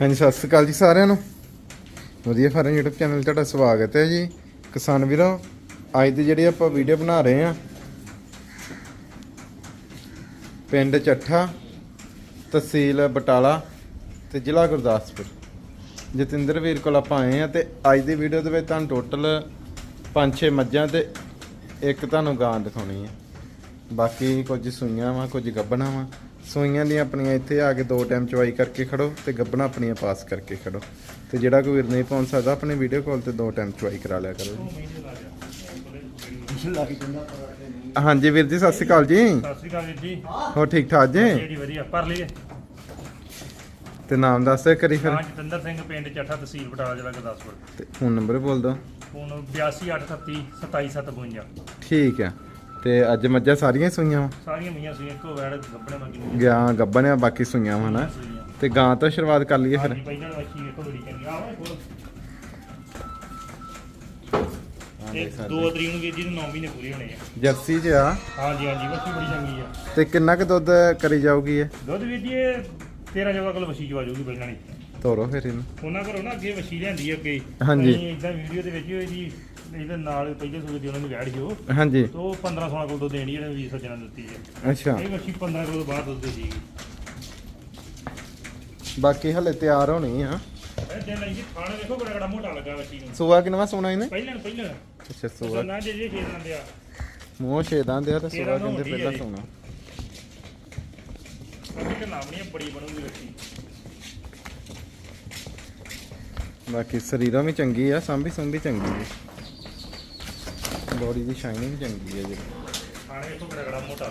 ਹਾਂਜੀ, ਸਤਿ ਸ੍ਰੀ ਅਕਾਲ ਜੀ ਸਾਰਿਆਂ ਨੂੰ। ਵਧੀਆ ਫਾਰਮ YouTube ਚੈਨਲ 'ਤੇ ਤੁਹਾਡਾ ਸਵਾਗਤ ਹੈ ਜੀ। ਕਿਸਾਨ ਵੀਰੋ, ਅੱਜ ਦੀ ਜਿਹੜੀ ਆਪਾਂ ਵੀਡੀਓ ਬਣਾ ਰਹੇ ਆ ਪਿੰਡ ਚੱਠਾ, ਤਹਿਸੀਲ ਬਟਾਲਾ ਤੇ ਜ਼ਿਲ੍ਹਾ ਗੁਰਦਾਸਪੁਰ। ਜਤਿੰਦਰ ਵੀਰ ਕੋਲ ਆਪਾਂ ਆਏ ਆ ਤੇ ਅੱਜ ਦੀ ਵੀਡੀਓ ਦੇ ਵਿੱਚ ਤੁਹਾਨੂੰ ਟੋਟਲ 5-6 ਮੱਝਾਂ ਤੇ ਇੱਕ ਤੁਹਾਨੂੰ ਗਾਂ ਦਿਖਾਉਣੀ ਹੈ। ਬਾਕੀ ਕੁਝ ਸੂਈਆਂ ਵਾ, ਕੁਝ ਗੱਭਣਾ ਵਾ। ਸੂਈਆਂ ਦੀਆਂ ਆਪਣੀਆਂ ਇੱਥੇ ਆ ਕੇ ਦੋ ਟਾਈਮ ਚਵਾਈ ਕਰਕੇ ਖੜੋ ਤੇ ਗੱਬਣਾ ਆਪਣੀਆਂ ਪਾਸ ਕਰਕੇ ਖੜੋ। ਤੇ ਜਿਹੜਾ ਕੋਈ ਵੀਰ ਨਹੀਂ ਪਹੁੰਚ ਸਕਦਾ ਆਪਣੇ ਵੀਡੀਓ ਕਾਲ ਤੇ ਦੋ ਟਾਈਮ ਚਵਾਈ ਕਰਾ ਲਿਆ ਕਰੋ। ਜੀ ਹਾਂਜੀ ਵੀਰ ਜੀ ਸਤਿ ਸ਼੍ਰੀ ਅਕਾਲ ਜੀ। ਸਤਿ ਸ਼੍ਰੀ ਅਕਾਲ ਵੀਰ ਜੀ। ਹੋ ਠੀਕ ਠਾਕ ਜੀ? ਜਿਹੜੀ ਵਧੀਆ ਪਰ ਲਈਏ। ਤੇ ਨਾਮ ਦੱਸ ਦਿਓ ਕਰੀ ਫਿਰ। ਹਾਂ ਜਤਿੰਦਰ ਸਿੰਘ ਪਿੰਡ ਚੱਠਾ ਤਹਿਸੀਲ ਬਟਾਲਾ ਜ਼ਿਲ੍ਹਾ ਗੁਰਦਾਸਪੁਰ। ਤੇ ਫੋਨ ਨੰਬਰ ਬੋਲ ਦਿਓ। ਫੋਨ 8283 27752 ਠੀਕ ਆ ਤੇ ਅੱਜ ਮੱਝਾਂ ਸਾਰੀਆਂ ਹੀ ਸੂਈਆਂ ਵਾ? ਸਾਰੀਆਂ ਮੀਆਂ ਸੀ ਇੱਕੋ ਵੈੜ ਗੱਬਣੇ ਮੱਗੀ ਗਿਆ ਗੱਬਣ ਆ ਬਾਕੀ ਸੂਈਆਂ ਵਾ ਨਾ ਤੇ ਗਾਂ ਤੋਂ ਸ਼ੁਰੂਆਤ ਕਰ ਲਈਏ ਫਿਰ। ਹਾਂਜੀ ਪਹਿਲਾਂ ਵੱਛੀ ਵੇਖੋ ਬੜੀ ਚੰਗੀ। ਆ ਓਏ ਕੋਲ ਤੇ ਦੋ ਤਰੀਕ ਨੂੰ ਵੀਰ ਜੀ ਨੂੰ 9 ਮਹੀਨੇ ਪੂਰੇ ਹੋਣੇ ਆ। ਜਰਸੀ ਚ ਆ? ਹਾਂਜੀ ਹਾਂਜੀ ਵੱਛੀ ਬੜੀ ਚੰਗੀ ਆ। ਤੇ ਕਿੰਨਾ ਕੁ ਦੁੱਧ ਕਰੀ ਜਾਊਗੀ ਇਹ? ਦੁੱਧ ਵੀਰ ਜੀ ਇਹ 13 ਜਗ੍ਹਾ ਕੋਲ ਵੱਛੀ ਚਵਾ ਜੂਗੀ ਪਹਿਲਾਂ ਨਹੀਂ ਤੋਰੋ ਫਿਰ ਇਹਨੂੰ। ਉਹਨਾਂ ਘਰੋਂ ਨਾ ਅੱਗੇ ਵੱਛੀ ਲਿਆਂਦੀ ਅੱਗੇ। ਹਾਂਜੀ। ਇਦਾਂ ਵੀਡੀਓ ਦੇ ਵਿੱਚ ਇਹਦੀ ਇਹਦੇ ਨਾਲ ਪਹਿਲੇ ਸੂਏ ਦੀ ਉਹਨਾਂ ਨੂੰ ਵੈੜ ਸੀ ਉਹ। ਹਾਂਜੀ। ਤੇ ਉਹ 15 16 ਕੋਲ ਤੋਂ ਦੇਣੀ ਜਿਹੜੇ ਵੀ ਸੱਜਣਾ ਦਿੱਤੀ ਹੈ ਅੱਛਾ। ਇਹ ਮੱਛੀ 15 ਕੋਲ ਤੋਂ ਬਾਅਦ ਦੁੱਧ ਸੀ। ਬਾਕੀ ਹਲੇ ਤਿਆਰ ਹੋਣੀ ਆ। ਇਹ ਦਿਨ ਲਈ ਜੀ ਖਾਣੇ ਵੇਖੋ ਬੜਾ ਬੜਾ ਮੋਟਾ ਲੱਗਾ ਮੱਛੀ ਨੂੰ। ਸੂਆ ਕਿਨਵਾ ਸੋਣਾ ਇਹਨੇ? ਪਹਿਲਾਂ ਪਹਿਲਾਂ। ਅੱਛਾ ਸੂਆ। ਨਾ ਜੇ ਜੇ ਖੇਡਾਂ ਦੇ ਆ। ਮੂੰਹ ਛੇਦਾਂ ਦੇ ਆ ਤੇ ਸੂਆ ਕਹਿੰਦੇ ਹੁੰਦੀ ਪਹਿਲਾਂ। ਸੋਣਾ ਅੱਗੇ ਤੇ ਨਾਮ ਨਹੀਂ ਬੜੀ ਬਣੂਗੀ ਮੱਛੀ ਬਾਕੀ ਸਰੀਰਾਂ ਵੀ ਚੰਗੀ ਆ ਸੰਭੀ ਸੰਭੀ ਚੰਗੀ ਬੋਡੀ ਦੀ ਸ਼ਾਈਨਿੰਗ ਚੰਗੀ ਹੈ ਜੀ। ਖਾਣੇ ਮੋਟਾ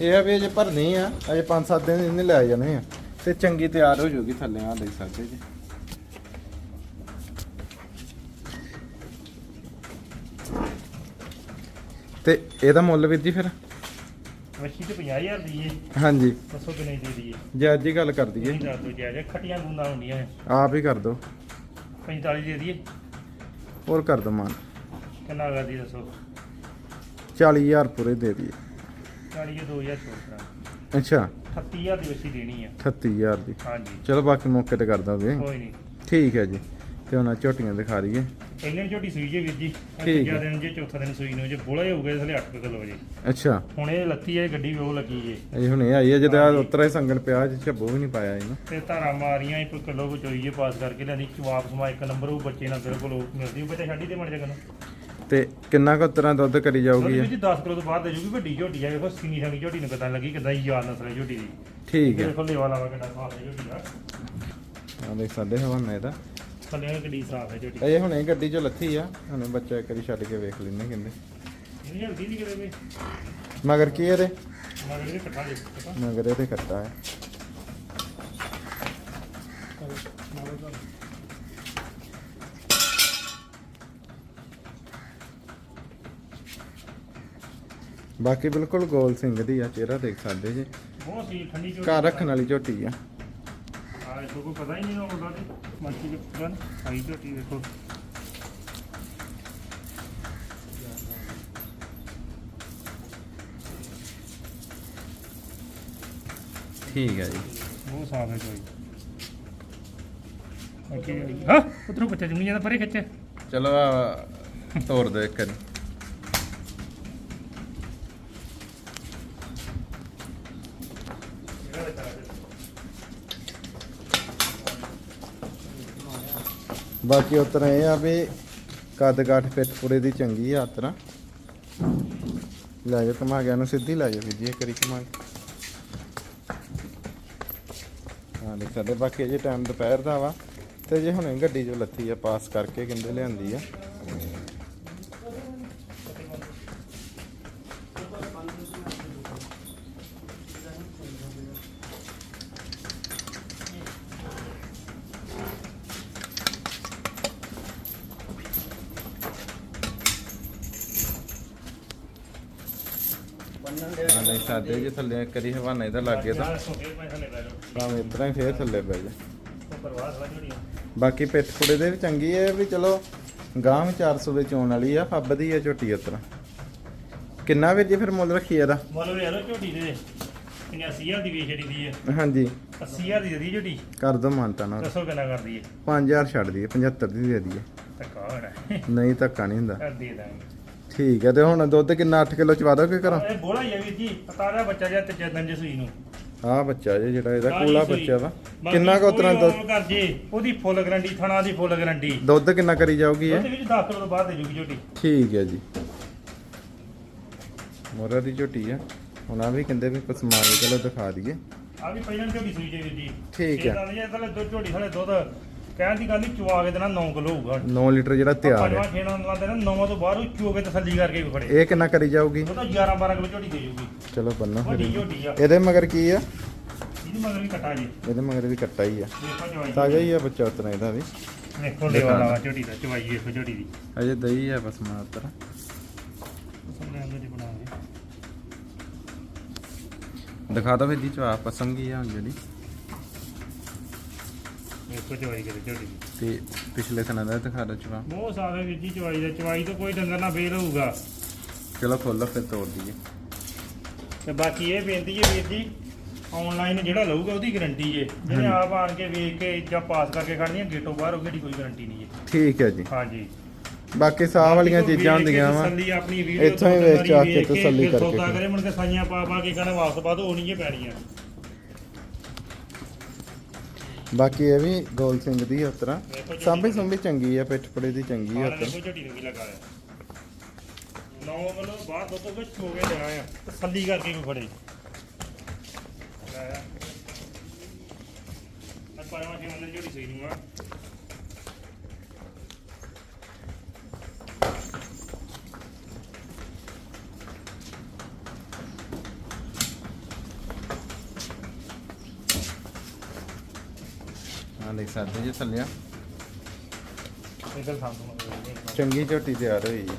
ਇਹ ਆ ਵੀ ਅਜੇ ਭਰਨੀ ਆ ਅਜੇ 5-7 ਦਿਨ ਇਹਨੇ ਲੈ ਜਾਣੇ ਆ ਤੇ ਚੰਗੀ ਤਿਆਰ ਹੋ ਜਾਊਗੀ ਥੱਲੇ ਆ ਦੇਖ ਸਕਦੇ ਜੀ। ਤੇ ਇਹਦਾ ਮੁੱਲ ਵੀਰ ਜੀ ਫਿਰ? ਮੱਛੀ ਤੇ 50000 ਦੀ ਏ। ਹਾਂਜੀ। ਦੱਸੋ ਕਿੰਨੇ ਦੀ ਦੀ ਏ। ਜੇ ਅੱਜ ਹੀ ਗੱਲ ਕਰ ਦਈਏ। ਨਹੀਂ ਦੱਸ ਦੋ ਜਾਇਜ਼ ਖਟੀਆਂ ਗੁੰਦਾਂ ਹੁੰਦੀਆਂ। ਆਪ ਹੀ ਕਰ ਦੋ। 45 ਦੀ ਦੀ ਏ ਹੋਰ ਕਰ ਦੋ ਮਾਨ। ਕਿੰਨਾ ਕਰਦੀ ਦੱਸੋ? 40000 ਪੂਰੇ ਦੇ ਦਈਏ। 40 ਦੇ 2000 ਛੋੜ ਕਰਾਂ ਅੱਛਾ 38000 ਦੀ ਮੱਛੀ ਦੇਣੀ ਆ। 38000 ਦੀ। ਹਾਂਜੀ। ਚਲੋ ਬਾਕੀ ਮੌਕੇ ਤੇ ਕਰ ਦੋਗੇ ਕੋਈ ਨਹੀਂ। ਠੀਕ ਹੈ ਜੀ। ਤੇ ਹੁਣ ਆਹ ਝੋਟੀਆਂ ਦਿਖਾ ਦਈਏ। ਪਹਿਲੇ ਝੋਟੀ ਸੂਈ ਜੇ ਵੀਰ ਜੀ। ਠੀਕ ਤੀਜਾ ਹੈ। ਦਿਨ ਜੇ ਚੌਥਾ ਦਿਨ ਸੂਈ ਨੂੰ ਜੇ ਬੋਲਾ ਹੀ ਹੋਊਗਾ ਥਲੇ 8 ਕਿਲੋ ਜੇ। ਅੱਛਾ। ਹੁਣ ਇਹ ਲੱਤੀ ਹੈ ਗੱਡੀ ਵੀ ਉਹ ਲੱਗੀ ਜੇ। ਇਹ ਹੁਣੇ ਆਈ ਹੈ ਜਦੋਂ ਹਾਂਜੀ। ਉਤਰਾ ਹੀ ਸੰਗਣ ਪਿਆ ਜੀ ਝੱਬੋ ਵੀ ਨਹੀਂ ਪਾਇਆ ਇਹਨੂੰ। ਤੇ ਧਾਰਾ ਮਾਰੀਆਂ ਇੱਕ ਕਿਲੋ ਕੋ ਚੋਈ ਜੇ ਪਾਸ ਕਰਕੇ ਲੈਂਦੀ ਵਾਪਸ ਮਾ ਇੱਕ ਨੰਬਰ ਉਹ ਬੱਚੇ ਨਾਲ ਬਿਲਕੁਲ ਉਹ ਮਿਲਦੀ ਉਹ ਬੱਚਾ ਛੱਡੀ ਤੇ ਮੜ ਜਗਨ ਤੇ ਕਿੰਨਾ ਕੁ ਉਤਰਾ ਦੁੱਧ ਕਰੀ ਜਾਊਗੀ ਇਹ? ਜੀ 10 ਕਿਲੋ ਤੋਂ ਬਾਅਦ ਦੇ ਜੂਗੀ ਵੱਡੀ ਝੋਟੀ ਆ ਵੇਖੋ ਸਿੰਗੀ ਸੰਗੀ ਝੋਟੀ ਨੂੰ ਕਿਦਾਂ ਲੱਗੀ ਕਿਦਾਂ ਯਾਦ ਨਸਲ ਹੈ ਝੋਟੀ ਦੀ। ਠੀਕ ਹੈ ਵੇਖੋ ਲੇਵਾ ਲਾਵਾ ਕਿੰਨਾ ਸਾਫ਼ ਹੈ ਝੋਟੀ ਦਾ। ਆ ਦੇਖ ਸਾਡੇ ਹਵਾਨਾ ਇਹਦਾ ਥੱਲੇ ਕਿੱਡੀ ਸਾਫ਼ ਹੈ ਝੋਟੀ। ਇਹ ਹੁਣੇ ਗੱਡੀ ਚੋਂ ਲੱਥੀ ਆ ਹੁਣੇ ਬੱਚਾ ਇੱਕ ਵਾਰੀ ਛੱਡ ਕੇ ਵੇਖ ਲੈਣੇ ਕਹਿੰਦੇ ਨਹੀਂ ਹਲਦੀ ਨਹੀਂ ਕਰੇ ਵੇ। ਮਗਰ ਕੀ ਇਹਦੇ? ਮਗਰ ਇਹ ਇਕੱਠਾ ਜੇ ਪਤਾ ਮਗਰ ਇਹਦੇ ਕੱਟਾ ਹੈ ਬਾਕੀ ਬਿਲਕੁਲ ਗੋਲ ਸਿੰਘ ਦੀ ਆ ਚਿਹਰਾ ਦੇਖ ਸਕਦੇ ਜੀ। ਬਹੁਤ ਸੀ ਠੰਡੀ ਝੋਟੀ ਘਰ ਰੱਖਣ ਵਾਲੀ ਝੋਟੀ ਆ। ਹਾਂ ਇਸ ਕੋਈ ਪਤਾ ਹੀ ਨਹੀਂ ਉਹਦਾ ਤੇ ਮੱਛੀ ਦੇ ਪਤਾ ਨਹੀਂ ਆਈ ਝੋਟੀ ਵੇਖੋ ਠੀਕ ਹੈ ਜੀ। ਬਹੁਤ ਸਾਫ਼ ਹੈ ਕੋਈ। ਓਕੇ ਹਾਂ ਉਧਰੋਂ ਬੱਚਾ ਜੁੰਗੀ ਜਾਂਦਾ ਪਰੇ ਖਿੱਚ। ਚਲੋ ਤੋੜ ਦੇ ਇੱਕ ਵਾਰੀ। ਬਾਕੀ ਉਤਰ ਇਹ ਆ ਵੀ ਕੱਦ ਕਾਠ ਫਿੱਟ ਪੂਰੇ ਦੀ ਚੰਗੀ ਆ ਉਤਰਾ ਲੈ ਜਾ ਕਮਾ ਗਿਆ ਨੂੰ ਸਿੱਧੀ ਲੈ ਜਾ ਵੀ ਜੀ ਕਰੀ ਕਮਾ ਹਾਂ, ਦੇਖ ਸਕਦੇ ਬਾਕੀ ਜੇ ਟਾਈਮ ਦੁਪਹਿਰ ਦਾ ਵਾ, ਤੇ ਜੇ ਹੁਣੇ ਗੱਡੀ ਜੋ ਲੱਥੀ ਆ, ਪਾਸ ਕਰਕੇ ਕਹਿੰਦੇ ਲਿਆਂਦੀ ਆ। ਸਾਡੇ ਜੇ ਥੱਲੇ ਕਰੀ ਹਵਾਨਾ ਇਹਦਾ ਲੱਗੇ ਤਾਂ। ਭਾਵੇਂ ਇਤਰਾ ਹੀ ਫੇਰ ਥੱਲੇ ਪੈ ਜਾ। ਬਾਕੀ ਪਿੱਠ ਕੁੜੇ ਦੇ ਵੀ ਚੰਗੀ ਹੈ ਵੀ ਚਲੋ ਗਾਂ ਵੀ 400 ਵਿੱਚ ਆਉਣ ਵਾਲੀ ਆ ਫੱਬਦੀ ਆ ਝੋਟੀ ਉਤਰਾ ਕਿੰਨਾ ਵੀਰ ਜੀ ਫਿਰ ਮੁੱਲ ਰੱਖੀ ਇਹਦਾ? ਮੁੱਲ ਵੇ ਲੋ ਝੋਟੀ ਦੇ। 85000 ਦੀ ਵੇਚ ਦੀ ਹੈ ਹਾਂਜੀ। 80000 ਦੀ ਜਦੀ ਝੋਟੀ। ਕਰ ਦੋ ਮਾਨਤਾ ਨਾਲ। ਦੱਸੋ ਕਿੰਨਾ ਕਰਦੀ ਹੈ 5000 ਛੱਡ ਦਈਏ 75 ਦੀ ਦੇ ਦਈਏ। ਧੱਕਾ ਹੋਣਾ। ਨਹੀਂ ਧੱਕਾ ਨਹੀਂ ਹੁੰਦਾ। ਕਰ ਦੇ ਦਾਂਗੇ। ਠੀਕ ਹੈ ਤੇ ਹੁਣ ਦੁੱਧ ਕਿੰਨਾ 8 ਕਿਲੋ ਚਵਾ ਦੋਗੇ ਘਰੋਂ? ਇਹ ਬੋਲਾ ਹੀ ਆ ਵੀਰ ਜੀ ਤਾਜ਼ਾ ਬੱਚਾ ਜਿਹਾ ਤੇ ਜਦਨ ਜੇ ਸੂਈ ਨੂੰ। ਆਹ ਬੱਚਾ ਜੇ ਜਿਹੜਾ ਇਹਦਾ ਤਾਜ਼ੀ ਕੋਲਾ ਸੂਈ। ਬੱਚਾ ਵਾ। ਬਾਕੀ ਕਿੰਨਾ ਕੁ ਉਤਰਾਂ ਕੋਈ ਦੁੱਧ? ਕਰ ਜੇ ਉਹਦੀ ਫੁੱਲ ਗਰੰਟੀ ਥਣਾ ਦੀ ਫੁੱਲ ਗਰੰਟੀ। ਦੁੱਧ ਕਿੰਨਾ ਕਰੀ ਜਾਊਗੀ ਉਹਦੇ ਇਹ ਵਿੱਚ 10 ਕਿਲੋ ਤੋਂ ਬਾਅਦ ਦੇ ਜੂਗੀ ਝੋਟੀ। ਠੀਕ ਹੈ ਜੀ। ਮੋਰਾ ਦੀ ਝੋਟੀ ਆ। ਹੁਣ ਆ ਵੀ ਕਹਿੰਦੇ ਵੀ ਪਸਮਾ ਕੇ ਚਲੋ ਦਿਖਾ ਦਈਏ। ਆ ਵੀ ਪਹਿਲਾਂ ਝੋਟੀ ਸੂਈ ਜੇ ਵੀਰ ਜੀ। ਠੀਕ ਹੈ। ਥਲੇ ਦੋ ਝੋਟੀ ਥਲੇ ਦੁੱਧ। ਕਹਿਣ ਦੀ ਗੱਲ ਨਹੀਂ ਚਵਾ ਕੇ ਦੇਣਾ 9 ਕਿਲੋ ਹੋਊਗਾ। 9 ਲੀਟਰ ਜਿਹੜਾ ਤਿਆਰ ਪੰਜਵਾਂ ਹੈ ਖੇਣਾ ਲਾਉਂਦੇ ਨਾ 9 ਤੋਂ ਬਾਹਰ ਚੋ ਕੇ ਤਸੱਲੀ ਕਰਕੇ ਵੀ ਫੜੇ। ਇਹ ਕਿੰਨਾ ਕਰੀ ਜਾਊਗੀ? ਉਹ ਤਾਂ 11 12 ਕਿਲੋ ਝੋਟੀ ਦੇ ਜੂਗੀ। ਚਲੋ ਬੰਨੋ ਵੱਡੀ। ਝੋਟੀ ਆ। ਇਹਦੇ ਮਗਰ ਕੀ ਆ? ਇਹਦੀ ਮਗਰ ਵੀ ਕਟਾ ਜੀ। ਇਹਦੇ ਮਗਰ ਵੀ ਕੱਟਾ ਹੀ ਆ। ਦੇਖੋ ਤਾਜ਼ਾ ਹੀ ਆ ਬੱਚਾ ਉਤਨਾ ਇਹਦਾ ਵੀ। ਦੇਖੋ ਲੈਵਾ ਲਾਵਾ ਝੋਟੀ ਦਾ ਚਵਾਈ ਦੇਖੋ ਝੋਟੀ ਦੀ। ਅਜੇ ਦਹੀਂ ਆ ਜੀ ਬਣਾਉਂਗੇ ਦਿਖਾ ਦੋ ਫਿਰ ਜੀ ਚਵਾ ਪਸੰਦ ਕੀ ਆ ਹੁਣ ਜਿਹੜੀ। ਦੇਖੋ ਚਵਾਈ ਕਰੇ ਝੋਟੀ ਦੀ। ਤੇ ਪਿਛਲੇ ਸਨਾਂ ਦਾ ਦਿਖਾ ਦੋ ਚਵਾ ਬਹੁਤ ਸਾਫ਼ ਹੈ ਵੀਰ ਜੀ ਚਵਾਈ ਦਾ ਚਵਾਈ ਤੋਂ ਕੋਈ ਡੰਗਰ ਨਾ ਫੇਲ ਹੋਊਗਾ। ਚਲੋ ਖੋਲੋ ਫਿਰ ਤੋੜ ਦਈਏ। ਤੇ ਬਾਕੀ ਇਹ ਬੇਨਤੀ ਹੈ ਵੀਰ ਜੀ ਆਨਲਾਈਨ ਜਿਹੜਾ ਲਊਗਾ ਉਹਦੀ ਗਾਰੰਟੀ ਜੇ ਜਿਹਨੇ ਆਪ ਆਣ ਕੇ ਵੇਖ ਕੇ ਜਾਂ ਪਾਸ ਕਰਕੇ ਖੜਨੀਆਂ ਗੇਟੋਂ ਬਾਹਰ ਹੋਊਗੀ ਦੀ ਕੋਈ ਗਾਰੰਟੀ ਨਹੀਂ ਹੈ। ਠੀਕ ਹੈ ਜੀ। ਹਾਂਜੀ। ਬਾਕੀ ਸਾਹ ਵਾਲੀਆਂ ਚੀਜ਼ਾਂ ਵੇਖ ਕੇ ਹੁੰਦੀਆਂ ਵਾ। ਤਸੱਲੀ ਆਪਣੀ ਵੀਡੀਓ ਇੱਥੋਂ ਹੀ ਵੇਚ ਆ ਕੇ ਤਸੱਲੀ ਕਰਕੇ ਸੌਦਾ ਕਰੇ ਮੁੜ ਕੇ ਸਾਈਆਂ ਪਾ ਪਾ ਕੇ ਕਹਿੰਦਾ ਵਾਪਸ ਪਾ ਦੋ ਉਹ ਨਹੀਂ ਪੈਣੀਆਂ। ਬਾਕੀ ਇਹ ਵੀ ਗੋਲ ਸਿੰਘ ਦੀ ਉਤਰਾ। ਸਾਂਭੀ ਸੁੰਭੀ ਚੰਗੀ ਆ ਪਿੱਠ ਪੜੇ ਦੀ ਚੰਗੀ ਆ ਉਤਰ ਦੇਖੋ ਝੜੀ ਨੂੰ ਵੀ ਲਗਾਇਆ ਨੌ ਵੱਲੋਂ ਬਾਹਰ ਦੋ ਤੋਂ ਵਿੱਚ ਹੋ ਕੇ ਦੇਣਾ ਆ ਤਸੱਲੀ ਕਰਕੇ ਵੀ ਫੜੇ। ਆਇਆ ਮੈਂ ਪਰਮਾ ਜੀ ਮੰਦਰ ਝੜੀ ਸਹੀ ਨੂੰ ਆ। ਦੇਖ ਸਕਦੇ ਜੀ ਇਧਰ ਸਾਹਮਣੇ ਚੰਗੀ ਝੋਟੀ ਤਿਆਰ ਹੋਈ ਹੈ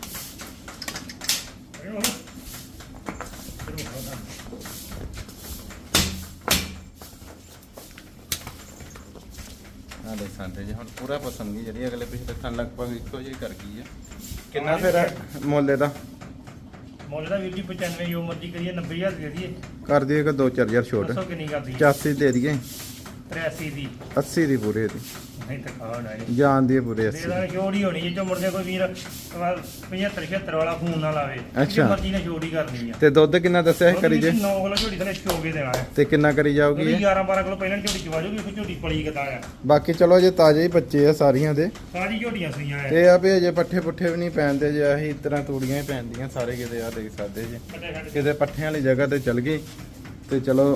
ਹਾਂ ਦੇਖ ਸਕਦੇ ਜੀ ਹੁਣ ਪੂਰਾ ਪਸੰਦ ਹੀ ਜਿਹੜੀ ਅਗਲੇ ਪਿਛਲੇ ਥਾਂ ਲਗਭਗ ਇੱਕੋ ਜਿਹੀ ਕਰ ਗਈ ਹੈ। ਕਿੰਨਾ ਫਿਰ ਮੁੱਲ ਇਹਦਾ? ਮੁੱਲ ਦਾ ਵੀਰ ਜੀ 95 ਜੋ ਮਰਜ਼ੀ ਕਰੀਏ 90000 ਦੇ ਦਈਏ। ਕਰ ਦਈਏ ਕਿ 2-4000 ਛੋਟ। ਦੱਸੋ ਕਿੰਨੀ ਕਰਦੀ 85 ਦੇ ਦਈਏ। 83 ਦੀ। 80 ਦੀ ਪੂਰੇ ਦੀ। ਨਹੀਂ ਤਾਂ ਖਾਣ ਆਏ ਜਾਨ ਦੀ ਪੂਰੇ ਦੇ 80 ਦਾਂ। ਛੋੜੀ ਹੋਣੀ ਜੇ ਮੁੜ ਕੇ ਕੋਈ ਵੀਰ 75 76 ਵਾਲਾ ਫੋਨ ਨਾ ਲਾਵੇ। ਅੱਛਾ। ਮਰਜ਼ੀ ਨੇ ਛੋੜੀ ਕਰਨੀ ਆ। ਤੇ ਦੁੱਧ ਕਿੰਨਾ ਦੱਸਿਆ ਕਰੀ ਜੇ? 9 ਕਿਲੋ ਝੋੜੀ ਥਲੇ ਚੋਗੇ ਦੇਣਾ ਹੈ। ਤੇ ਕਿੰਨਾ ਕਰੀ ਜਾਊਗੀ ਉਹਦੀ ਇਹ? 11 12 ਕਿਲੋ ਪਹਿਲਾਂ ਝੋੜੀ ਚਵਾ ਜੂਗੀ ਫਿਰ ਝੋੜੀ ਪਲੀ ਕਿਤਾ ਆ। ਬਾਕੀ ਚਲੋ ਜੇ ਤਾਜ਼ੇ ਹੀ ਬੱਚੇ ਆ ਸਾਰੀਆਂ ਦੇ। ਸਾਰੀ ਝੋਟੀਆਂ ਸੂਈਆਂ ਆ। ਇਹ ਆ ਵੀ ਅਜੇ ਪੱਠੇ ਪੁੱਠੇ ਵੀ ਨਹੀਂ ਪੈਂਦੇ ਜੇ ਆਹੀ ਤਰ੍ਹਾਂ ਤੂੜੀਆਂ ਹੀ ਪੈਂਦੀਆਂ ਸਾਰੇ ਕਿਤੇ ਆ ਦੇਖ ਸਕਦੇ ਜੇ। ਕਿਤੇ ਪੱਠਿਆਂ ਵਾਲੀ ਜਗ੍ਹਾ ਤੇ ਚਲ ਗਈ ਤੇ ਚਲੋ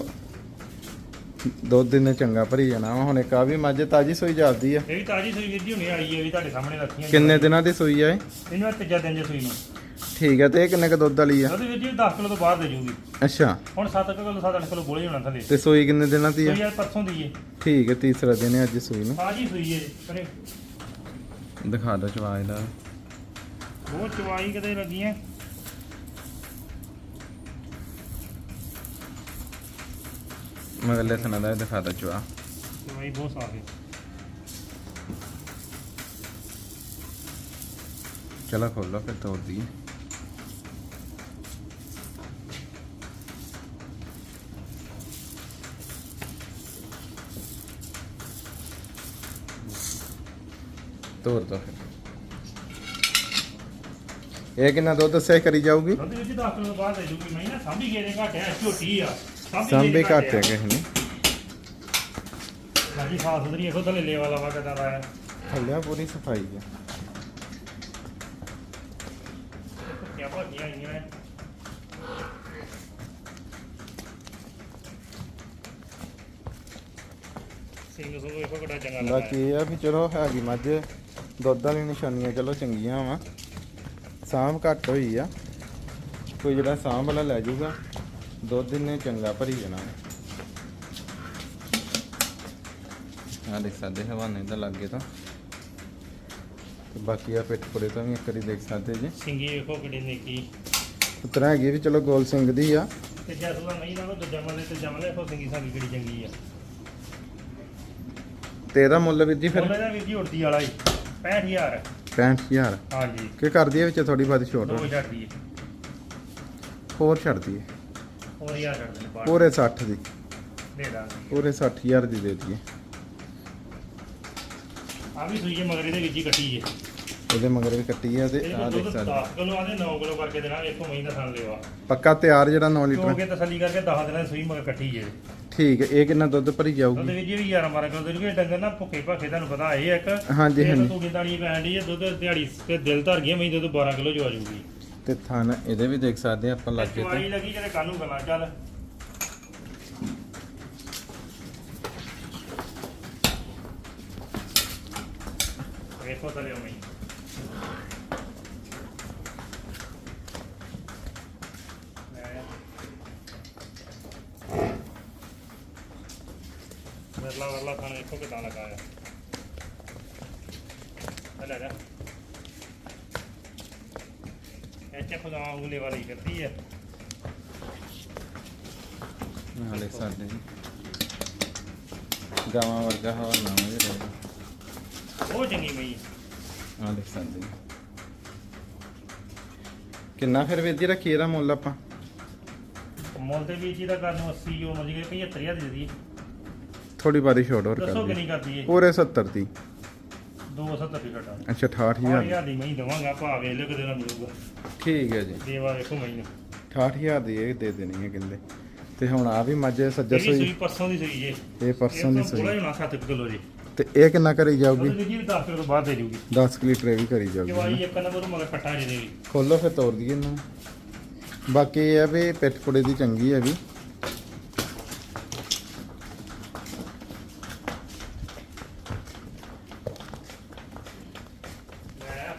ਦੁੱਧ ਦਿਨ ਚੰਗਾ ਭਰੀ ਜਾਣਾ ਵਾ ਹੁਣ ਇੱਕ ਆ ਵੀ ਮੱਝ ਤਾਜੀ ਸੂਈ ਜਾਂਦੀ ਆ। ਇਹ ਵੀ ਤਾਜੀ ਸੂਈ ਵੀਰ ਜੀ ਹੁਣੇ ਆਈ ਹੈ ਇਹ ਵੀ ਤੁਹਾਡੇ ਸਾਹਮਣੇ ਰੱਖੀਆਂ ਕਿੰਨੇ ਦਿਨਾਂ ਦੀ ਸੂਈ ਆ ਇਹ? ਇਹਨੂੰ ਇਹ ਤੀਜਾ ਦਿਨ ਜੇ ਸੂਈ ਨੂੰ। ਠੀਕ ਆ ਤੇ ਇਹ ਕਿੰਨੇ ਕ ਦੁੱਧ ਵਾਲੀ ਆ? ਉਹਦੇ ਵੀਰ ਜੀ 10 ਕਿਲੋ ਤੋਂ ਬਾਹਰ ਦੇ ਜੂਗੀ। ਅੱਛਾ। ਹੁਣ 7 ਕਿਲੋ 7-8 ਕਿਲੋ ਬੋਲੇ ਹੋਣਾ ਥੱਲੇ। ਤੇ ਸੂਈ ਕਿੰਨੇ ਦਿਨਾਂ ਦੀ ਆ? ਸੂਈ ਯਾਰ ਪਰਸੋਂ ਦੀ ਹੈ ਠੀਕ ਹੈ ਤੀਸਰਾ ਦਿਨ ਹੈ ਅੱਜ ਸੂਈ ਨੂੰ। ਤਾਜੀ ਸੂਈ ਹੈ ਕਰੇ। ਦਿਖਾ ਦੋ ਚਵਾ ਇਹਦਾ। ਬਹੁਤ ਚਵਾਈ ਕਿਤੇ ਲੱਗੀਆਂ। ਮਗਲੇ ਸਨਾਂ ਦਾ ਦਿਖਾ ਦੋ ਚਵਾ ਚਵਾਈ ਬਹੁਤ ਸਾਫ਼ ਹੈ। ਚਲੋ ਖੋਲੋ ਫਿਰ ਤੋੜ ਦਈਏ। ਤੋੜ ਦੋ ਫਿਰ। ਇਹ ਕਿੰਨਾ ਦੁੱਧ ਸੇ ਕਰੀ ਜਾਊਗੀ? ਦੁੱਧ ਵਿੱਚ 10 ਕਿਲੋ ਤੋਂ ਬਾਹਰ ਦੇ ਜੂਗੀ। ਮੈਂ ਨਾ ਸਾਂਭੀ ਗਏ ਦੇ ਘੱਟ ਹੈ ਝੋਟੀ ਆ। ਸਾਂਭੇ ਘੱਟ ਹੈ ਕਿਸੇ ਨੇ। ਬਾਕੀ ਸਾਫ਼ ਸੁਥਰੀ ਇਹੋ ਥੱਲੇ ਲੈ ਵਾਲਾ ਵਾ ਕਿਦਾਂ ਦਾ ਹੈ। ਥੱਲਿਆ ਪੂਰੀ ਸਫ਼ਾਈ ਹੈ ਕਿਆ ਭਾਗੀਆਂ ਆਈਆਂ ਨੇ। ਸਿੰਘ ਸੋ ਇਹੋ ਕਿਹੜਾ ਚੰਗਾ ਲੱਗਾ ਬਾਕੀ ਇਹ ਆ ਵੀ ਚਲੋ ਹੈਗੀ ਮੱਝ। ਦੁੱਧ ਵਾਲੀ ਨਿਸ਼ਾਨੀਆਂ ਚਲੋ ਚੰਗੀਆਂ ਵਾ। ਸਾਂਭ ਘੱਟ ਹੋਈ ਆ। ਕੋਈ ਜਿਹੜਾ ਸਾਂਭ ਵਾਲਾ ਲੈ ਜਾਊਗਾ। ਦੁੱਧ ਇਹਨੇ ਚੰਗਾ ਭਰੀ ਜਾਣਾ। ਆ ਦੇਖ ਸਕਦੇ ਹਵਾਨੇ ਦਾ ਲੱਗੇ ਤਾਂ। ਤੇ ਬਾਕੀ ਆ ਪਿੱਠ ਪੁੜੇ ਤੋਂ ਵੀ ਇੱਕ ਵਾਰੀ ਦੇਖ ਸਕਦੇ ਜੀ। ਸਿੰਗੀ ਵੇਖੋ ਕਿਹੜੀ ਨੇਕੀ। ਉਤਰਾ ਹੈਗੀ ਵੀ ਚਲੋ ਗੋਲ ਸਿੰਘ ਦੀ ਆ। ਤੇ ਜੈਸਲਾ ਨਹੀਂ ਨਾ ਕੋ ਦੂਜਾ ਮਲੇ ਤੇ ਜਮਲੇ ਇਹੋ ਸਿੰਗੀ ਸਾਡੀ ਕਿਹੜੀ ਚੰਗੀ ਆ। ਤੇ ਇਹਦਾ ਮੁੱਲ ਵੀਰ ਜੀ ਫਿਰ? ਉਹਨੇ ਦਾ ਵੀਰ ਜੀ ਉੜਦੀ ਵਾਲਾ ਹੀ 65000 65000 ਹਾਂਜੀ। ਕੀ ਕਰਦੀ ਹੈ ਵਿੱਚ ਥੋੜੀ ਬਾਤ ਛੋਟ? ਦੋ ਛੱਡਦੀ ਹੈ ਹੋਰ ਛੱਡਦੀ ਹੈ ਬਾਹਰ। ਪੂਰੇ 60 ਦੀ। ਦੇ ਦਾਂਗੇ। ਪੂਰੇ 60000 ਦੀ ਦੇ ਦਈਏ। ਆ ਵੀ ਸੂਈ ਮਗਰ ਇਹਦੇ ਵਿੱਚ ਹੀ ਕੱਟੀ ਜੇ ਇਹਦੇ ਮਗਰ ਵੀ ਕੱਟੀ ਆ ਤੇ ਆ ਦੇਖ ਸਕਦੇ 10 ਕਿਲੋ ਆਦੇ 9 ਕਿਲੋ ਕਰਕੇ ਦੇਣਾ ਵੇਖੋ ਮਹੀਂ ਦਾ ਥਣ ਲਿਆ ਪੱਕਾ ਤਿਆਰ ਜਿਹੜਾ 9 ਲੀਟਰ? ਕਿਉਂਕਿ ਤਸੱਲੀ ਕਰਕੇ 10 ਦਿਨਾਂ ਦੀ ਸੂਈ ਮਗਰ ਕੱਟੀ ਜੇ ਠੀਕ ਹੈ ਇਹ ਕਿੰਨਾ ਦੁੱਧ ਭਰੀ ਉਹਦੇ ਜਾਊਗੀ ਵਿੱਚ ਵੀ 11 12 ਕਿਲੋ ਦੇ ਡੰਗਰ ਨਾ ਭੁੱਖੇ ਭਾਖੇ ਤੁਹਾਨੂੰ ਪਤਾ ਇਹ ਇੱਕ। ਹਾਂਜੀ ਹਾਂਜੀ। ਤੂੜੀ ਤਾੜੀ ਪੈਣ ਦੀ ਦੁੱਧ ਦਿਹਾੜੀ ਤੇ ਦਿਲ ਧਰ ਗਿਆ ਮਹੀਂ ਦੁੱਧ 12 ਕਿਲੋ ਜੋ ਆ ਜੂਗੀ ਤੇ ਥਣ ਇਹਦੇ ਵੀ ਦੇਖ ਸਕਦੇ ਆ ਆਪਾਂ ਲੱਗੇ ਚਵਾਈ ਲੱਗੀ ਜਿਹੜੇ ਕੱਲ ਨੂੰ ਗੱਲਾਂ, ਚੱਲ। ਵੇਖੋ ਤਲੇ ਮਹੀਂ ਵਰਲਾ ਵਰਲਾ ਖਾਣ ਵੇਖੋ ਕਿਦਾਂ ਲਗਾਇਆ ਲੈ ਲੈ ਇਹ ਚ ਖੁਦਾ ਉਂਗਲੇ ਵਾਲੀ ਕਰਦੀ ਹੈ ਸਕਦੇ ਜੀ ਗਾਵਾਂ ਵਰਗਾ ਹਵਾ ਨਾ ਹੋ ਰਿਹਾ। ਬਹੁਤ ਚੰਗੀ ਦੇਖ ਸਕਦੇ ਜੀ ਕਿੰਨਾ ਫਿਰ ਵੀਰ ਜੀ ਰੱਖੀਏ ਇਹਦਾ ਮੁੱਲ ਆਪਾਂ? ਮੁੱਲ ਤੇ ਵੀ ਜੀ ਦਾ ਕਰਨ ਨੂੰ 80 ਜੋ ਮਜੀ ਗਏ 75000 ਦੀ ਦੇ ਥੋੜੀ ਬਾਰੀ ਛੋਟ ਹੋਰ ਦੱਸੋ ਕਰ ਕਿੰਨੀ ਕਰਦੀ ਏ ਪੂਰੇ 70 ਦੀ। 270 ਦੀ ਘਟਾ। ਅੱਛਾ 68000 ਹਜ਼ਾਰ ਦੀ। ਮਈ ਦਵਾਂਗਾ ਭਾ ਵੇਖ ਲਿਓ ਕਿਤੇ ਨਾ ਮਿਲੂਗਾ। ਠੀਕ ਹੈ ਜੀ। ਦੇਵਾ ਵੇਖੋ ਮਈ ਨੂੰ 68000 ਦੀ ਇਹ ਦੇ ਦੇਣੀ ਹੈ ਕਹਿੰਦੇ। ਤੇ ਹੁਣ ਆ ਵੀ ਮੱਝ ਸੱਜਰ ਇਹ ਵੀ ਸੋਈ ਸੂਈ ਪਰਸੋਂ ਦੀ ਸੂਈ ਇਹ ਪਰਸੋਂ ਦੀ ਸੋਈ ਜਿਹਾ 7 ਕਿਲੋ ਜੇ। ਤੇ ਇਹ ਕਿੰਨਾ ਕਰੀ ਜਾਊਗੀ? ਉਹਦੇ ਜੀ 10 ਕਿਲੋ ਬਾਅਦ ਦੇ ਜੂਗੀ। 10 ਕੁ ਲੀਟਰ ਇਹ ਵੀ ਕਰੀ ਜਾਊਗੀ ਜਵਾਈ ਹਨਾ। ਇੱਕ ਨੰਬਰ ਮਗਰ ਕੱਟਾ ਜੇ ਦੇ ਵੀ ਖੋਲੋ ਫਿਰ ਤੋੜ ਦਈਏ ਇਹਨੂੰ। ਬਾਕੀ ਇਹ ਆ ਵੀ ਪਿੱਠ ਪੁੜੇ ਦੀ ਚੰਗੀ ਹੈ ਵੀ ਲੈ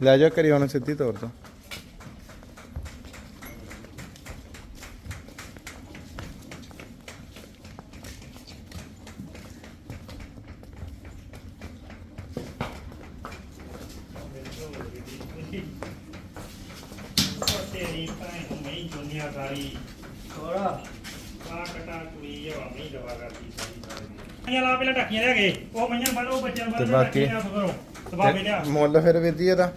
ਲੈ ਜਾ ਕਰੀ ਉਹਨੂੰ ਸਿੱਧੀ ਤੇਰੀ ਭੈਣ ਨੂੰ ਮਈ ਦੁਨੀਆ ਸਾਰੀ ਥੋੜਾ ਆ ਕਟਾ ਕੁੜੀ ਜਵਾ ਮਈ ਦਵਾ ਕਰਦੀ ਸਾਰੀ ਸਾਰੀ ਲਾ ਪਹਿਲਾਂ ਟੱਕੀਆਂ ਲਿਆ ਗਏ ਉਹ ਮਈਆਂ ਫੜ ਉਹ ਬੱਚਿਆਂ ਨੂੰ ਤੇ ਫੜ ਬਾਕੀ- ਲਿਆ ਮੁੱਲ ਫਿਰ ਵੀਰ ਜੀ ਇਹਦਾ।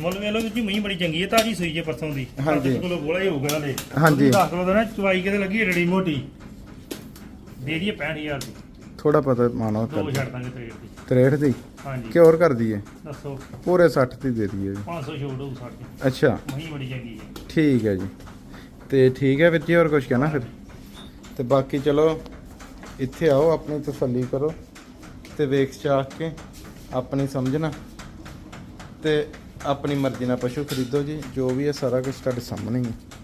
ਮੁੱਲ ਵੇਲੋ ਜੀ ਮਈ ਬੜੀ ਚੰਗੀ ਹੈ ਤਾਜੀ ਸੂਈ ਜੇ ਪਰਸੋਂ ਦੀ। ਹਾਂਜੀ। 10 ਕਿਲੋ ਬੋਲਾ ਹੀ ਹੋਊਗਾ ਨਾਲੇ ਹਾਂਜੀ। 10 ਕਿਲੋ ਦਾ ਨਾ ਚਵਾਈ ਕਿਤੇ ਲੱਗੀ ਰੜੀ ਮੋਟੀ। ਦੇ ਦਈਏ 65000 ਦੀ। ਥੋੜਾ ਪਤਾ ਮਾਨੋ ਦੋ ਕਰ ਛੱਡ ਦਾਂਗੇ ਤ੍ਰੇਡ ਦੀ। 63 ਦੀ? ਹਾਂਜੀ। ਕਿ ਹੋਰ ਕਰ ਦਈਏ? ਦੱਸੋ। ਪੂਰੇ 60 ਦੀ ਦੇ ਦਈਏ। 500 ਛੋੜ ਹੋਊ ਸਾਡੇ ਅੱਛਾ। ਮਈ ਬੜੀ ਚੰਗੀ ਹੈ ਠੀਕ ਹੈ ਜੀ। ਤੇ ਠੀਕ ਹੈ ਵੀਰ ਜੀ ਹੋਰ ਕੁਝ ਕਹਿਣਾ ਫਿਰ? ਤੇ ਬਾਕੀ ਚਲੋ ਇੱਥੇ ਆਓ ਆਪਣੀ ਤਸੱਲੀ ਕਰੋ। ਤੇ ਵੇਖ ਚਾਖ ਕੇ ਆਪਣੀ ਸਮਝਣਾ ਤੇ ਆਪਣੀ ਮਰਜ਼ੀ ਨਾਲ ਪਸ਼ੂ ਖਰੀਦੋ ਜੀ, ਜੋ ਵੀ ਹੈ ਸਾਰਾ ਕੁਝ ਤੁਹਾਡੇ ਸਾਹਮਣੇ ਹੀ ਹੈ।